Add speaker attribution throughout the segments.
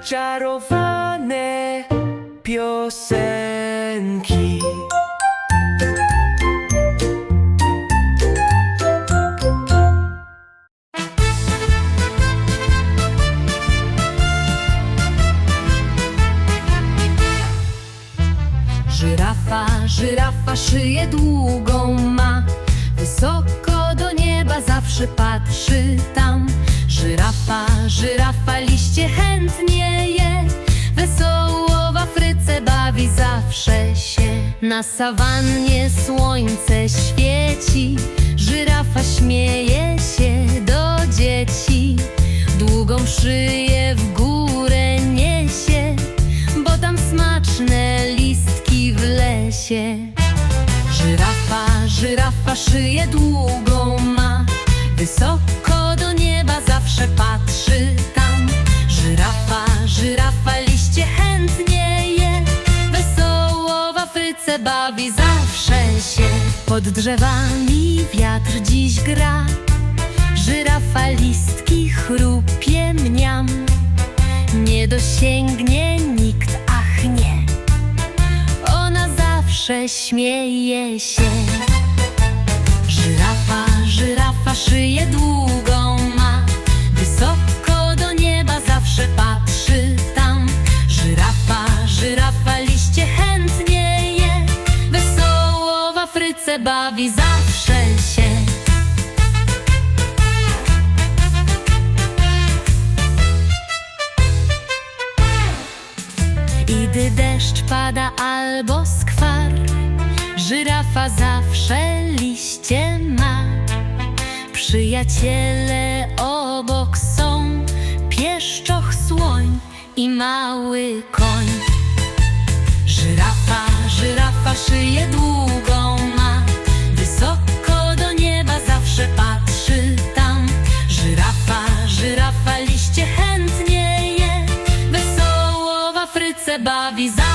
Speaker 1: zaczarowane piosenki. Żyrafa, żyrafa szyję długą ma zawsze się Na sawannie słońce świeci. Żyrafa śmieje się do dzieci Długą szyję w górę niesie Bo tam smaczne listki w lesie. Żyrafa, żyrafa szyję długą Bawi zawsze się. Pod drzewami wiatr dziś gra. Żyrafa listki chrupie mniam. Nie dosięgnie nikt, ach nie. Ona zawsze śmieje się. Żyrafa, żyrafa szyję długą Afryce bawi zawsze się. Idy deszcz pada albo skwar Żyrafa zawsze liście ma. Przyjaciele obok są Pieszczoch słoń i mały koń. Żyrafa, żyrafa szyję długą bawi zawsze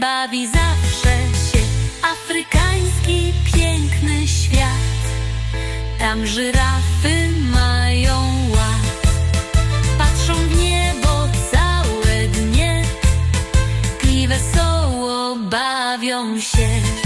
Speaker 1: bawi zawsze się Afrykański piękny świat. Tam żyrafy mają ład. Patrzą w niebo całe dnie I wesoło bawią się